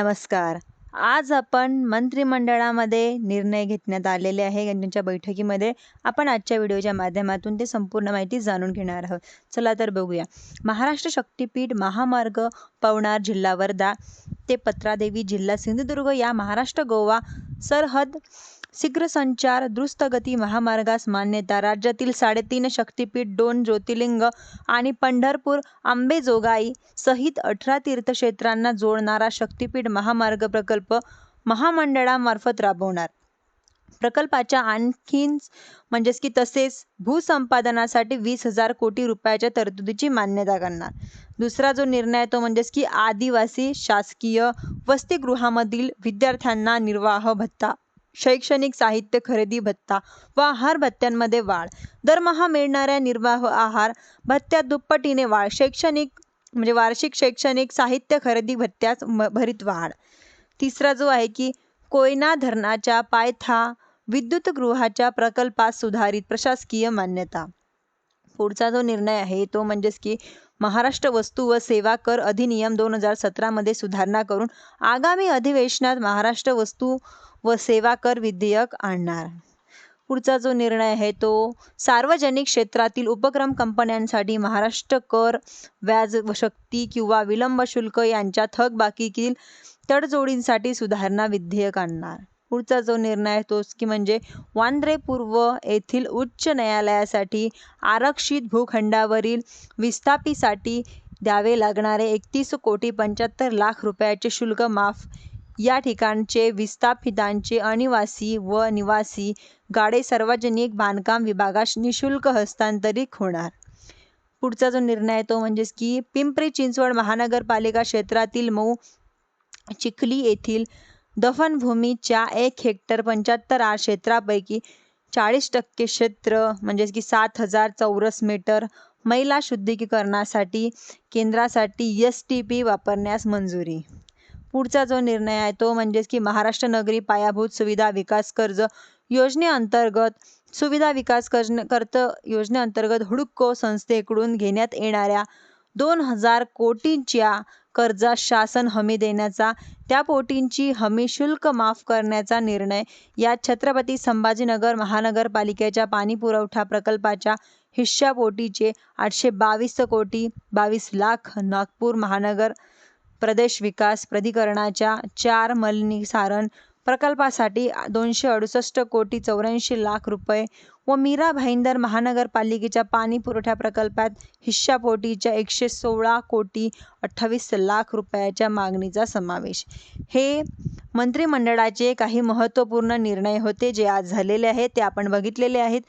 नमस्कार. आज आपण मंत्रिमंडळामध्ये निर्णय घेतण्यात आलेले आहे. त्यांच्या बैठकीमध्ये आपण आजच्या व्हिडिओच्या माध्यमातून ते संपूर्ण माहिती जाणून घेणार आहोत. चला तर बघूया. महाराष्ट्र शक्तीपीठ महामार्ग पवनार जिल्हा वर्धा ते पत्रादेवी जिल्हा सिंधुदुर्ग या महाराष्ट्र गोवा सरहद शीघ्रसंचार द्रुतगती महामार्गास मान्यता राज्यातील साडेतीन शक्तिपीठ दोन ज्योतिर्लिंग आणि पंढरपूर आंबेजोगाई सहित अठरा तीर्थक्षेत्रांना जोडणारा शक्तिपीठ महामार्ग प्रकल्प महामंडळामार्फत राबवणार. प्रकल्पाच्या आणखीन म्हणजेच की तसेच भूसंपादनासाठी वीस हजार कोटी रुपयाच्या तरतुदीची मान्यता करणार. दुसरा जो निर्णय आहे तो म्हणजेच की आदिवासी शासकीय वसतिगृहामधील विद्यार्थ्यांना निर्वाह भत्ता. शैक्षणिक साहित्य खरेदी भत्ता व आहार भत्त्यांमध्ये वाढ. दरमहा मिळणाऱ्या निर्वाह आहार भत्त्यात दुप्पटीने वाढ. शैक्षणिक म्हणजे वार्षिक शैक्षणिक साहित्य खरेदी भत्त्यात भरीत वाढ. तिसरा जो आहे की कोयना धरणाच्या पायथा विद्युतगृहाच्या प्रकल्पात सुधारित प्रशासकीय मान्यता. पुढचा जो निर्णय आहे तो म्हणजेच की महाराष्ट्र वस्तू व सेवा कर अधिनियम दोन हजार सतरामध्ये सुधारणा करून आगामी अधिवेशनात महाराष्ट्र वस्तू व सेवा कर विधेयक आणणार. पुढचा जो निर्णय आहे तो सार्वजनिक क्षेत्रातील उपक्रम कंपन्यांसाठी महाराष्ट्र कर व्याज शक्ती किंवा विलंब शुल्क यांच्या थकबाकीतील तडजोडींसाठी सुधारणा विधेयक आणणार. पुढचा जो निर्णय आहे तोच की म्हणजे वांद्रे पूर्व येथील उच्च न्यायालयासाठी आरक्षित भूखंडावरील विस्थापिसाठी द्यावे लागणारे एकतीस कोटी पंच्याहत्तर लाख रुपयाचे शुल्क माफ. या ठिकाणचे विस्थापितांचे अनिवासी व निवासी गाडे सार्वजनिक बांधकाम विभागास निशुल्क हस्तांतरित होणार. पुढचा जो निर्णय आहे तो म्हणजेच की पिंपरी चिंचवड महानगरपालिका क्षेत्रातील मऊ चिखली येथील दफनभूमीच्या एक हेक्टर पंच्याहत्तर आर क्षेत्रापैकी चाळीस टक्के क्षेत्र म्हणजेच की सात हजार चौरस मीटर मैला शुद्धीकरणासाठी केंद्रासाठी एस टी पी वापरण्यास मंजुरी. पुढचा जो निर्णय आहे तो म्हणजेच की महाराष्ट्र नगरी पायाभूत सुविधा विकास कर्ज योजनेअंतर्गत सुविधा विकास कर्ज कर्त योजनेअंतर्गत हुडको संस्थेकडून घेण्यात येणाऱ्या दोन हजार कोटींच्या कर्जास शासन हमी देण्याचा त्या पोटींची हमी शुल्क माफ करण्याचा निर्णय या छत्रपती संभाजीनगर महानगरपालिकेच्या पाणीपुरवठा प्रकल्पाच्या हिश्यापोटीचे आठशे बावीस कोटी बावीस लाख नागपूर महानगर प्रदेश विकास प्राधिकरणाच्या चार मलनिसारण प्रकल्पासाठी दोनशे अडुसष्ट कोटी चौऱ्याऐंशी लाख रुपये व मीरा भाईंदर महानगरपालिकेच्या पाणी पुरवठा प्रकल्पात हिश्शापोटीच्या एकशे सोळा कोटी अठ्ठावीस लाख रुपयाच्या मागणीचा समावेश. हे मंत्रिमंडळाचे काही महत्त्वपूर्ण निर्णय होते जे आज झालेले आहेत ते आपण बघितलेले आहेत.